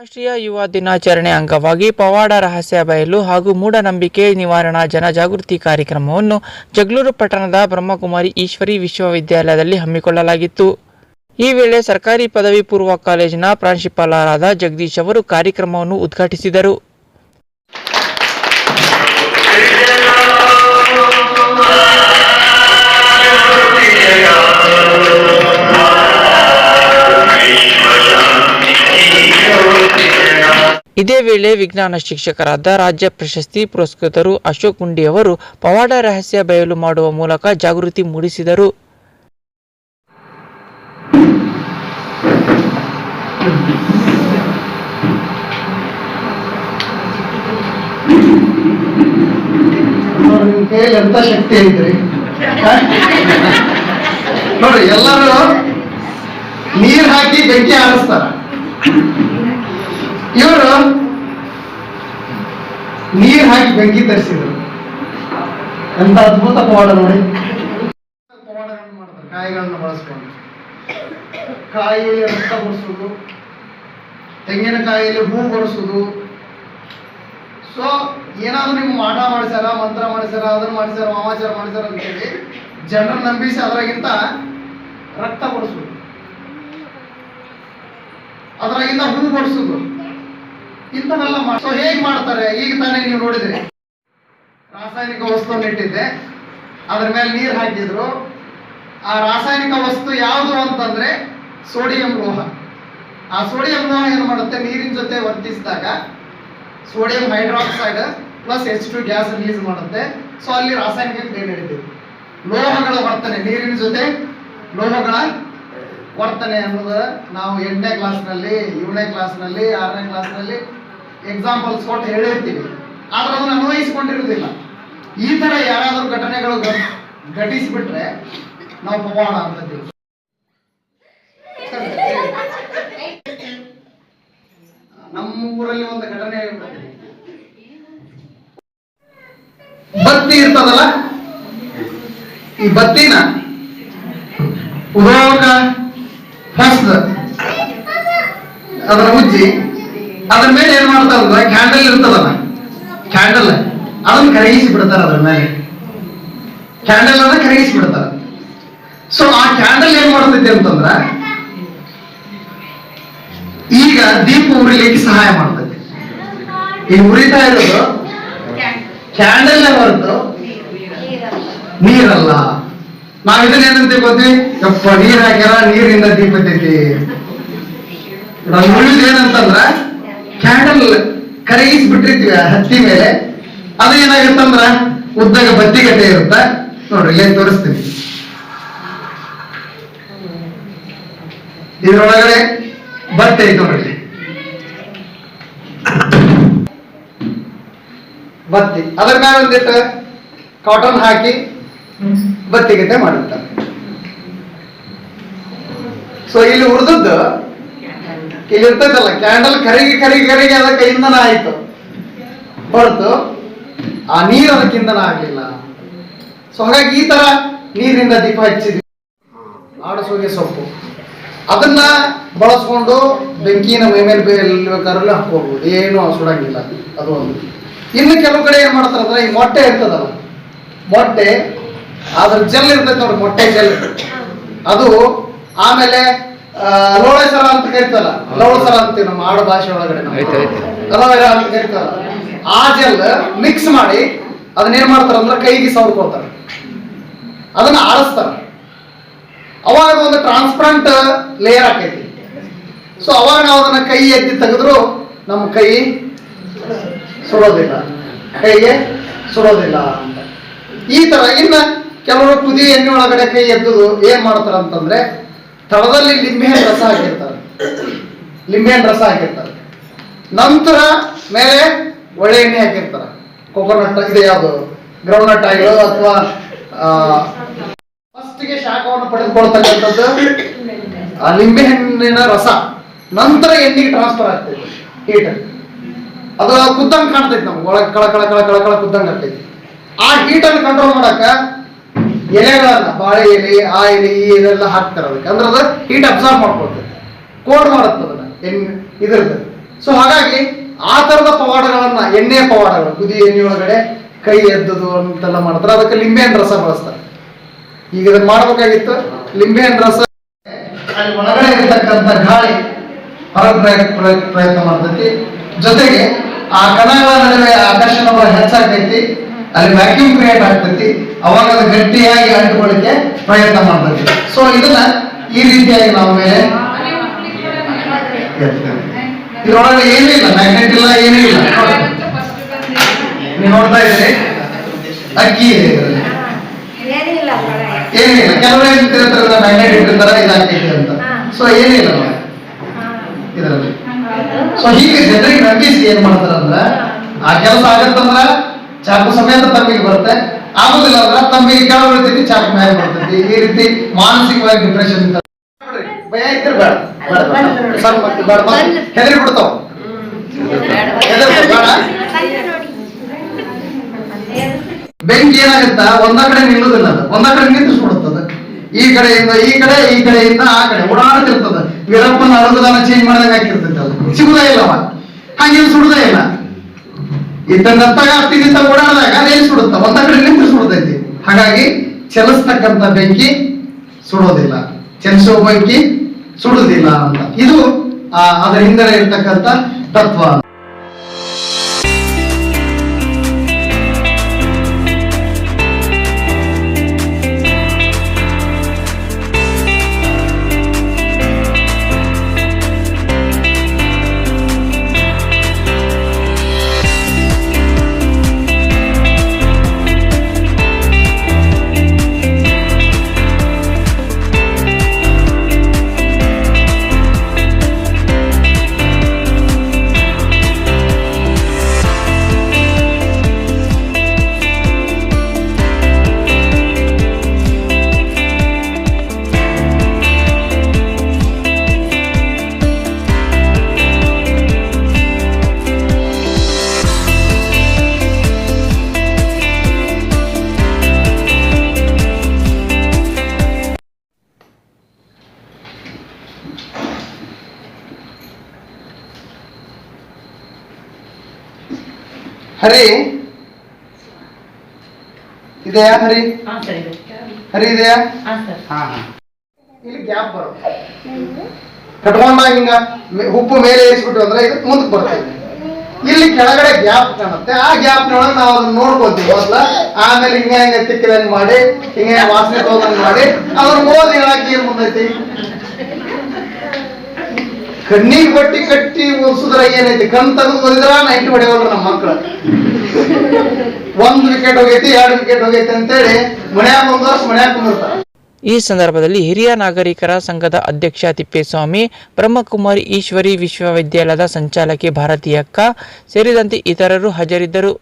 ರಾಷ್ಟ್ರೀಯ ಯುವ ದಿನಾಚರಣೆ ಅಂಗವಾಗಿ ಪವಾಡ ರಹಸ್ಯ ಬಯಲು ಹಾಗೂ ಮೂಢನಂಬಿಕೆ ನಿವಾರಣಾ ಜನಜಾಗೃತಿ ಕಾರ್ಯಕ್ರಮವನ್ನು ಜಗಳೂರು ಪಟ್ಟಣದ ಬ್ರಹ್ಮಕುಮಾರಿ ಈಶ್ವರಿ ವಿಶ್ವವಿದ್ಯಾಲಯದಲ್ಲಿ ಹಮ್ಮಿಕೊಳ್ಳಲಾಗಿತ್ತು. ಈ ವೇಳೆ ಸರ್ಕಾರಿ ಪದವಿ ಪೂರ್ವ ಕಾಲೇಜಿನ ಪ್ರಾಂಶುಪಾಲರಾದ ಜಗದೀಶ್ ಅವರು ಕಾರ್ಯಕ್ರಮವನ್ನು ಉದ್ಘಾಟಿಸಿದರು. ಇದೇ ವೇಳೆ ವಿಜ್ಞಾನ ಶಿಕ್ಷಕರಾದ ರಾಜ್ಯ ಪ್ರಶಸ್ತಿ ಪುರಸ್ಕೃತರು ಅಶೋಕ್ ಗುಂಡಿ ಅವರು ಪವಾಡ ರಹಸ್ಯ ಬಯಲು ಮಾಡುವ ಮೂಲಕ ಜಾಗೃತಿ ಮೂಡಿಸಿದರು. ಎಂತ ನೋಡ್ರಿ, ಎಲ್ಲರೂ ನೀರ್ ಹಾಕಿ ಬೆಂಕಿ ಆರಿಸ್ತಾರ ಇವರು ನೀರ್ ಹಾಕಿ ಬೆಂಕಿ ತರಿಸಿದ್ರು. ಎಂತ ಅದ್ಭುತ ಪವಾಡ ನೋಡಿ. ಪವಾಡಗಳನ್ನು ಮಾಡ್ತಾರೆ, ಕಾಯಿಗಳನ್ನ ಬಳಸ್ಕೊಂಡು. ಕಾಯಿಯಲ್ಲಿ ರಕ್ತ ಬರ್ಸೋದು ತೆಂಗಿನಕಾಯಿಯಲ್ಲಿ ಹೂ ಬರ್ಸೋದು ಸೊ ಏನಾದ್ರೂ ನಿಮ್ಗೆ ಮಾಟ ಮಾಡಿಸ್ಯಾರ, ಮಂತ್ರ ಮಾಡಿಸ್ಯಾರ, ಅದನ್ನ ಮಾಡಿಸ್ಯಾರ, ವಾಮಾಚಾರ ಮಾಡಿಸ್ಯಾರ ಅಂತೇಳಿ ಜನರ ನಂಬಿಸಿ ಅದ್ರಾಗಿಂತ ರಕ್ತ ಕೊಡಿಸೋದು. ಅದ್ರಾಗಿಂದ ಹೂ ಕೊಡಿಸೋದು. ಇಂಥವೆಲ್ಲ ಸೊ ಹೇಗ್ ಮಾಡ್ತಾರೆ? ಈಗ ತಾನೇ ನೀವು ನೋಡಿದ್ರಿ. ರಾಸಾಯನಿಕ ವಸ್ತುವನ್ನು ಇಟ್ಟಿದ್ದೆ. ಅದ್ರ ಮೇಲೆ ನೀರು ಹಾಕಿದ್ರು. ಆ ರಾಸಾಯನಿಕ ವಸ್ತು ಯಾವುದು ಅಂತಂದ್ರೆ ಸೋಡಿಯಂ ಲೋಹ. ಆ ಸೋಡಿಯಂ ಲೋಹ ಏನು ಮಾಡುತ್ತೆ? ನೀರಿನ ಜೊತೆ ವರ್ತಿಸಿದಾಗ sodium hydroxide plus H two gas release ಮಾಡುತ್ತೆ. ಸೊ ಅಲ್ಲಿ ರಾಸಾಯನಿಕ ಕ್ರಿಯೆ ನಡೀತೀವಿ ಲೋಹಗಳ ವರ್ತನೆ, ನೀರಿನ ಜೊತೆ ಲೋಹಗಳ ವರ್ತನೆ ಅನ್ನೋದು ನಾವು ಎಂಟನೇ ಕ್ಲಾಸ್ನಲ್ಲಿ ಏಳನೇ ಕ್ಲಾಸ್ನಲ್ಲಿ ಆರನೇ ಕ್ಲಾಸ್ನಲ್ಲಿ ಎಕ್ಸಾಂಪಲ್ಸ್ ಕೊಟ್ಟು ಹೇಳಿರ್ತೀವಿ. ಆದ್ರೆ ಅದನ್ನು ಅನ್ವಯಿಸಿಕೊಂಡಿರುವುದಿಲ್ಲ. ಈ ತರ ಯಾರಾದರೂ ಘಟನೆಗಳು ಘಟಿಸಿಬಿಟ್ರೆ ನಾವು ಪವಾಡ ಅಂತೀವಿ ನಮ್ಮ ಊರಲ್ಲಿ ಒಂದು ಘಟನೆ. ಬತ್ತಿ ಇರ್ತದಲ್ಲ? ಈ ಬತ್ತಿನ ಉದೋಕ ಫಸ್ಟ್ ಅದರ ಉಜ್ಜಿ ಅದ್ರ ಮೇಲೆ ಏನ್ ಮಾಡ್ತಾರ ಕ್ಯಾಂಡಲ್ ಇರ್ತದಲ್ಲ? ಕ್ಯಾಂಡಲ್ ಅದನ್ನ ಕರಗಿಸಿ ಬಿಡ್ತಾರ ಅದ್ರ ಮೇಲೆ. ಕ್ಯಾಂಡಲ್ ಅನ್ನ ಕರಗಿಸಿ ಬಿಡ್ತಾರ ಸೊ ಆ ಕ್ಯಾಂಡಲ್ ಏನ್ ಮಾಡ್ತೈತಿ ಅಂತಂದ್ರ, ಈಗ ದೀಪ ಉರಿಲಿಕ್ಕೆ ಸಹಾಯ ಮಾಡ್ತೈತಿ ಈ ಉರಿತಾ ಇರೋದು ಕ್ಯಾಂಡಲ್ ಹೊರತು ನೀರಲ್ಲ. ನಾವ್ ಇದನ್ನ ಏನಂತ ಯಪ್ಪ, ನೀರ್ ಹಾಕ್ಯಾರ? ನೀರಿಂದ ದೀಪ ಐತಿ ಏನಂತಂದ್ರ ಕ್ಯಾಂಡಲ್ ಕರಗಿಸಿ ಬಿಟ್ಟಿರ್ತೀವಿ ಹತ್ತಿ ಮೇಲೆ. ಅದು ಏನಾಗುತ್ತಂದ್ರ ಉದ್ದಾಗ ಬತ್ತಿಗತೆ ಇರುತ್ತ. ನೋಡ್ರಿ ಇಲ್ಲೇ ತೋರಿಸ್ತೀನಿ. ಇದರೊಳಗಡೆ ಬತ್ತಿ ಐತೆ ನೋಡ್ರಿ. ಬತ್ತಿ. ಅದ್ರ ಮೇಲೆ ಒಂದಿಟ್ಟು ಕಾಟನ್ ಹಾಕಿ ಬತ್ತಿಗತೆ ಮಾಡಿರ್ತಾರೆ. ಸೊ ಇಲ್ಲಿ ಉರ್ದದ್ದು ಇರ್ತೈತಲ್ಲ ಕ್ಯಾಂಡಲ್ ಕರಿಗೆ ಕರಿಗೆ ಕರಿಗೆ ಅದಕ್ಕೆ ಇಂಧನ ಆಯ್ತು. ಹೊರತು ಆ ನೀರು ಅದಕ್ಕೆ ಇಂಧನ ಆಗಲಿಲ್ಲ. ಸೊ ಹಾಗಾಗಿ ಈ ತರ ನೀರಿಂದ ದೀಪ ಹಚ್ಚಿದ್ವಿ. ಆಡಸೋಗೆ ಸೊಪ್ಪು. ಅದನ್ನ ಬಳಸ್ಕೊಂಡು ಬೆಂಕಿನ ಮೈ ಮೇಲೆ ಬೇಕಾದ್ರೂ ಹಾಕೋಬಹುದು ಏನು ಸುಡಂಗಿಲ್ಲ ಅದು ಒಂದು. ಇನ್ನು ಕೆಲವು ಕಡೆ ಏನ್ ಮಾಡ್ತಾರೆ ಅಂದ್ರೆ ಈ ಮೊಟ್ಟೆ ಇರ್ತದಲ್ಲ, ಮೊಟ್ಟೆ, ಅದ್ರ ಜೆಲ್ ಇರ್ತೈತೆ ನೋಡಿ, ಮೊಟ್ಟೆ ಜೆಲ್ ಅದು ಆಮೇಲೆ ಆ, ಲೋಳೆಸರ ಅಂತ ಕರಿತಾರಲ್ಲ ಲೋಳ ಸರ ಅಂತೀವಿ ನಮ್ಮ ಆಡು ಭಾಷೆ ಒಳಗಡೆ. ಅಲೋವೆರಾ ಅಂತ ಕರಿತಾರ ಆ ಜೆಲ್ ಮಿಕ್ಸ್ ಮಾಡಿ ಅದನ್ನ ಏನ್ ಮಾಡ್ತಾರ ಅಂದ್ರೆ ಕೈಗೆ ಸವರ್ಕೊಳ್ತಾರೆ. ಅದನ್ನ ಆರಿಸ್ತಾರ. ಅವಾಗ ಒಂದು ಟ್ರಾನ್ಸ್ಪರೆಂಟ್ ಲೇಯರ್ ಆಕೈತಿ. ಸೊ ಅವಾಗ ನಾವು ಅದನ್ನ ಕೈ ಎತ್ತಿ ತೆಗೆದ್ರು ನಮ್ಮ ಕೈ ಸುಡೋದಿಲ್ಲ. ಕೈಗೆ ಸುಡೋದಿಲ್ಲ ಅಂತ. ಈ ತರ ಇನ್ನ ಕೆಲವರು ಕುದಿ ಎಣ್ಣೆ ಒಳಗಡೆ ಕೈ ಎದ್ದುದು ಏನ್ ಮಾಡ್ತಾರ ಅಂತಂದ್ರೆ ತಳದಲ್ಲಿ ಲಿಂಬೆಹಣ್ಣು ರಸ ಹಾಕಿರ್ತಾರೆ. ಲಿಂಬೆಹಣ್ಣು ರಸ ಹಾಕಿರ್ತಾರೆ. ನಂತರ ಮೇಲೆ ಒಳ್ಳೆ ಎಣ್ಣೆ ಹಾಕಿರ್ತಾರೆ. ಕೊಕೊನಟ್ ಇದೆ ಯಾವುದು? ಗ್ರೌಂಡ್ನಟ್ ಆಗಿರೋದು ಆಗಿರೋ ಅಥವಾ ಫಸ್ಟ್ಗೆ ಶಾಖವನ್ನು ಪಡೆದುಕೊಳ್ತಕ್ಕಂಥದ್ದು ಆ ಲಿಂಬೆಹಣ್ಣಿನ ರಸ. ನಂತರ ಎಣ್ಣೆಗೆ ಟ್ರಾನ್ಸ್ಫರ್ ಆಗ್ತೈತಿ ಹೀಟ್ ಅದು ಕುದ್ದಂಗೆ ಕಾಣ್ತೈತಿ ನಮ್ಗೆ. ಒಳಗೆ ಕಳ ಕಳ ಕಳ ಕಳ ಕಳ ಕುದ್ದಂಗೆ ಆಗ್ತೈತಿ. ಆ ಹೀಟನ್ನು ಕಂಟ್ರೋಲ್ ಮಾಡಕ ಎಲೆಗಳನ್ನ, ಬಾಳೆ ಎಲೆ, ಆ ಎಲೆ, ಈ ಇದೆಲ್ಲ ಹಾಕ್ತಾರೆ ಅದಕ್ಕೆ. ಅಂದ್ರೆ ಅದು ಹೀಟ್ ಅಬ್ಸಾರ್ಬ್ ಮಾಡ್ಕೊಳ್ತದೆ. ಕೋಲ್ಡ್ ಮಾಡುತ್ತೆ ಅದನ್ನ, ಎಣ್ಣೆ, ಇದ್ರದ್ದು. ಸೊ ಹಾಗಾಗಿ ಆ ತರದ ಪವಾಡಗಳನ್ನ, ಎಣ್ಣೆ ಪವಾಡಗಳು ಕುದಿ ಎಣ್ಣೆ ಒಳಗಡೆ ಕೈ ಎದ್ದದು ಅಂತೆಲ್ಲ ಮಾಡ್ತಾರೆ. ಅದಕ್ಕೆ ಲಿಂಬೆಹಣ್ಣು ರಸ ಬಳಸ್ತಾರೆ. ಈಗ ಇದನ್ನ ಮಾಡ್ಬೇಕಾಗಿತ್ತು. ಲಿಂಬೆಹಣ್ಣು ರಸ ಅಲ್ಲಿ ಒಳಗಡೆ ಇರತಕ್ಕಂತ ಗಾಳಿ ಹೊರಗೆ ಪ್ರಯತ್ನ ಮಾಡ್ತೈತಿ. ಜೊತೆಗೆ ಆ ಕಣಗಳ ನಡುವೆ ಆಕರ್ಷಣ ಬಲ ಹೆಚ್ಚಾಗ್ತೈತಿ. ಅಲ್ಲಿ ವ್ಯಾಕ್ಯೂಮ್ ಕ್ರಿಯೇಟ್ ಆಗ್ತೈತಿ. ಅವಾಗ ಅದು ಗಟ್ಟಿಯಾಗಿ ಅಂಟಿಕೊಳ್ಳಿಕ್ಕೆ ಪ್ರಯತ್ನ ಮಾಡ್ತೈತಿ. ಸೊ ಇದನ್ನ ಈ ರೀತಿಯಾಗಿ ನಾವು ಮೇಲೆ ಇದ್ರೊಳಗೆ ಏನಿಲ್ಲ ಇಲ್ಲ. ಮ್ಯಾಗ್ನೆಟ್ ಇಲ್ಲ ಏನೂ ಇಲ್ಲ. ನೀವು ನೋಡ್ತಾ ಇದ್ದೀರಿ? ಅಕ್ಕಿ ಇದೆ ಏನಿಲ್ಲ ಏನಿಲ್ಲ ಕೆಲವರು ಏನ್ ತಿಳ್ತಾರೆ ಮ್ಯಾಗ್ನೆಟ್ ಇಟ್ಟಿರ್ತಾರೆ ಇದಾಗ್ತೈತಿ ಅಂತ. ಸೊ ಏನಿಲ್ಲ ಇದರಲ್ಲಿ. ಸೊ ಹೀಗೆ ಜನರಿಗೆ ನಂಬಿಸಿ ಏನ್ ಮಾಡ್ತಾರಂದ್ರ ಆ ಕೆಲಸ ಆಗತ್ತಂದ್ರ ಚಾಕು ಸಮೇತ ತಮ್ಮಿಗೆ ಬರುತ್ತೆ. ಆಗುದಿಲ್ಲ ಅಂದ್ರ ತಮ್ಮಿಗೆ ಕೆಳ ಚಾಕು ಮೇಲೆ ಬರ್ತೈತಿ ಈ ರೀತಿ ಮಾನಸಿಕವಾಗಿ ಡಿಪ್ರೆಷನ್ ಭಯ ಇದ್ರೆ. ಸರ್ ಮತ್ತೆ ಹೆದರಿ ಬಿಡ್ತಾವ. ಬೆಂಕಿ ಏನಾಗುತ್ತ? ಒಂದ ಕಡೆ ನಿಲ್ಲುದಿಲ್ಲ ಒಂದ ಕಡೆ ನಿಂತಿಸ್ಬಿಡುತ್ತದ ಈ ಕಡೆಯಿಂದ ಈ ಕಡೆ, ಈ ಕಡೆಯಿಂದ ಆ ಕಡೆ. ಓಡಾಡ್ತಿರ್ತದ. ವೀರಪ್ಪನ ಅಳುಗುದಾನ ಚೇಂಜ್ ಮಾಡಿದಾಗ ಹಾಕಿರ್ತೈತೆ ಅದು. ಸಿಗುದೇ ಇಲ್ಲವ ಹಾಗೆ ಇಲ್ಲ ಇದ್ದನ್ನತ್ತಾಗ ಅತ್ತಿಗಿಂತ ಓಡಾಡಿದಾಗ ಅದೇನು ಸುಡುತ್ತ? ಒಂದ ಕಡೆ ನಿಂತು ಸುಡುತ್ತೈತಿ. ಹಾಗಾಗಿ ಚಲಿಸ್ತಕ್ಕಂಥ ಬೆಂಕಿ ಸುಡೋದಿಲ್ಲ. ಚಲಿಸುವ ಬೆಂಕಿ ಸುಡುದಿಲ್ಲ ಅಂತ. ಇದು ಅದರ ಹಿಂದೆ ಇರ್ತಕ್ಕಂಥ ತತ್ವ. ಹರಿ? ಇದೆಯಾ ಹರಿ? ಹರಿ ಇದೆಯಾ? ಹಾ ಹಾ ಇಲ್ಲಿ ಗ್ಯಾಪ್ ಬರುತ್ತೆ. ಕಟ್ಕೊಂಡಾಗ ಹಿಂಗ ಉಪ್ಪು ಮೇಲೆ ಏರಿಸ್ಬಿಟ್ಟು ಅಂದ್ರೆ ಇದು ಮುಂದಕ್ಕೆ ಬರ್ತದೆ ಇಲ್ಲಿ ಕೆಳಗಡೆ ಗ್ಯಾಪ್ ಕಾಣುತ್ತೆ. ಆ ಗ್ಯಾಪ್ ನೊಳಗೆ ನಾವು ಅದನ್ನ ನೋಡ್ಕೊತೀವಿ ಮೊದ್ಲ. ಆಮೇಲೆ ಹಿಂಗ ಹಿಂಗ ತಿಕ್ಕಿದಂಗೆ ಮಾಡಿ ಹಿಂಗ ವಾಸನೆ ತೋದಂಗ್ ಮಾಡಿ. ಅದನ್ನ ಓದಿ ಹೇಳಕ್ಕೆ ಏನ್ ಮುಂದೈತಿ? ಕಣ್ಣಿಗೆ ಬಟ್ಟಿ ಕಟ್ಟಿ ಓದಿಸಿದ್ರ ಏನೈತಿ? ಕಣ್ ತೆಗೆದು ಓದಿದ್ರ ನೈಟ್ ಹೊಡೆಯವಲ್ರ ನಮ್ಮ ಮಕ್ಕಳು ಒಂದ್ ವಿಕೆಟ್ ಹೋಗೈತಿ, ಎರಡು ವಿಕೆಟ್ ಹೋಗೈತಿ ಅಂತೇಳಿ ಮನ್ಯಾಗ ಒಂದ್ ವರ್ಷ ಮನ್ಯಾಗ ಕುಂದಿರ್ತಾರ. ಈ ಸಂದರ್ಭದಲ್ಲಿ ಹಿರಿಯ ನಾಗರಿಕರ ಸಂಘದ ಅಧ್ಯಕ್ಷ ತಿಪ್ಪೇಸ್ವಾಮಿ, ಬ್ರಹ್ಮಕುಮಾರಿ ಈಶ್ವರಿ ವಿಶ್ವವಿದ್ಯಾಲಯದ ಸಂಚಾಲಕಿ ಭಾರತೀಯಕ್ಕ ಸೇರಿದಂತೆ ಇತರರು ಹಾಜರಿದ್ದರು.